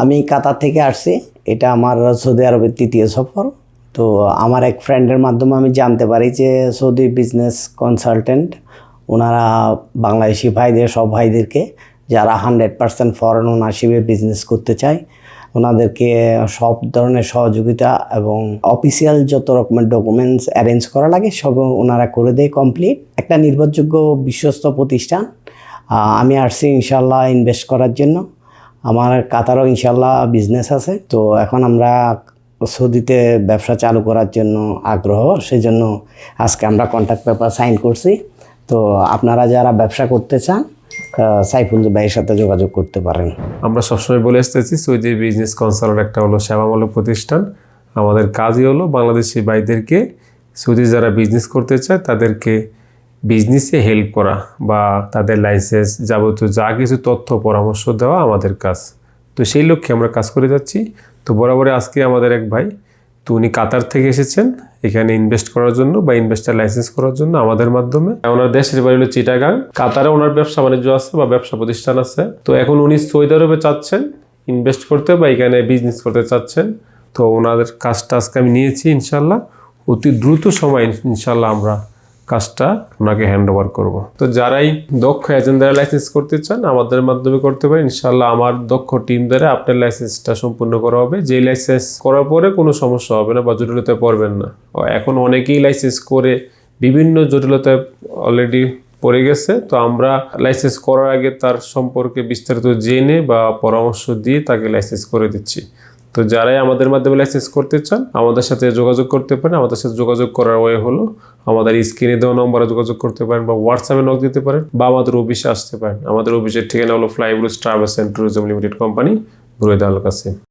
আমি কাতার থেকে আসছি। এটা আমার সৌদি আরবের তৃতীয় সফর। তো আমার এক ফ্রেন্ডের মাধ্যমে আমি জানতে পারি যে সৌদি বিজনেস কনসালটেন্ট ওনারা বাংলাদেশি ভাইদের, সব ভাইদেরকে যারা হান্ড্রেড পার্সেন্ট ফরেন ওনারশিপে বিজনেস করতে চায়, ওনাদেরকে সব ধরনের সহযোগিতা এবং অফিসিয়াল যত রকমের ডকুমেন্টস অ্যারেঞ্জ করা লাগে, সব ওনারা করে দেয় কমপ্লিট একটা নির্ভরযোগ্য বিশ্বস্ত প্রতিষ্ঠান। আমি আসছি ইনশাল্লাহ ইনভেস্ট করার জন্য। আমার কাতারও ইনশাল্লাহ বিজনেস আছে। তো এখন আমরা সৌদিতে ব্যবসা চালু করার জন্য আগ্রহ সেই জন্য আজকে আমরা কন্ট্যাক্ট পেপার সাইন করছি। তো আপনারা যারা ব্যবসা করতে চান সাইফুল ভাইয়ের সাথে যোগাযোগ করতে পারেন। আমরা সবসময় বলে আসতেছি সৌদি বিজনেস কনসাল্ট একটা হলো সেবামূলক প্রতিষ্ঠান। আমাদের কাজই হলো বাংলাদেশি ভাইদেরকে সৌদি যারা বিজনেস করতে চায়, তাদেরকে বিজনেসে হেল্প করা বা তাদের লাইসেন্স যাবতীয় যা কিছু তথ্য, পরামর্শ দেওয়া আমাদের কাজ। তো সেই লক্ষ্যে আমরা কাজ করে যাচ্ছি। তো বরাবরই আজকে আমাদের এক ভাই, তো উনি কাতার থেকে এসেছেন। এখানে ইনভেস্ট করার জন্য বা ইনভেস্টার লাইসেন্স করার জন্য আমাদের মাধ্যমে। ওনার দেশের বাড়ি হলো চিটাগাং। কাতারে ওনার ব্যবসা বাণিজ্য আছে বা ব্যবসা প্রতিষ্ঠান আছে। তো এখন উনি সৌদি আরবে চাচ্ছেন ইনভেস্ট করতে বা এখানে বিজনেস করতে চাচ্ছেন। তো ওনাদের কাজটা আজকে আমি নিয়েছি ইনশাল্লাহ। অতি দ্রুত সময় ইনশাল্লাহ আমরা কাজটা ওনাকে হ্যান্ড ওভার করব। তো যারাই দক্ষ এজেন্ট দ্বারা লাইসেন্স করতে চান, আমাদের মাধ্যমে করতে পারেন। ইনশাল্লাহ আমার দক্ষ টিম দ্বারা আপনার লাইসেন্সটা সম্পূর্ণ করা হবে। যে লাইসেন্স করার পরে কোনো সমস্যা হবে না বা জটিলতায় পড়বেন না। এখন অনেকেই লাইসেন্স করে বিভিন্ন জটিলতায় অলরেডি পড়ে গেছে। তো আমরা লাইসেন্স করার আগে তার সম্পর্কে বিস্তারিত জেনে বা পরামর্শ দিয়ে তাকে লাইসেন্স করে দিচ্ছি। তো যারাই আমাদের মাধ্যমে লাইসেন্স করতে চান, আমাদের সাথে যোগাযোগ করতে পারেন। আমাদের সাথে যোগাযোগ করার ওয়ে হলো আমাদের স্ক্রিনে দেওয়া নম্বরে যোগাযোগ করতে পারেন বা হোয়াটসঅ্যাপে নক দিতে পারেন বা আমাদের অফিসে আসতে পারেন। আমাদের অফিসের ঠিকানা হলো ফ্লাইব্রুজ travels and tourism limited company ঘুরে কাছে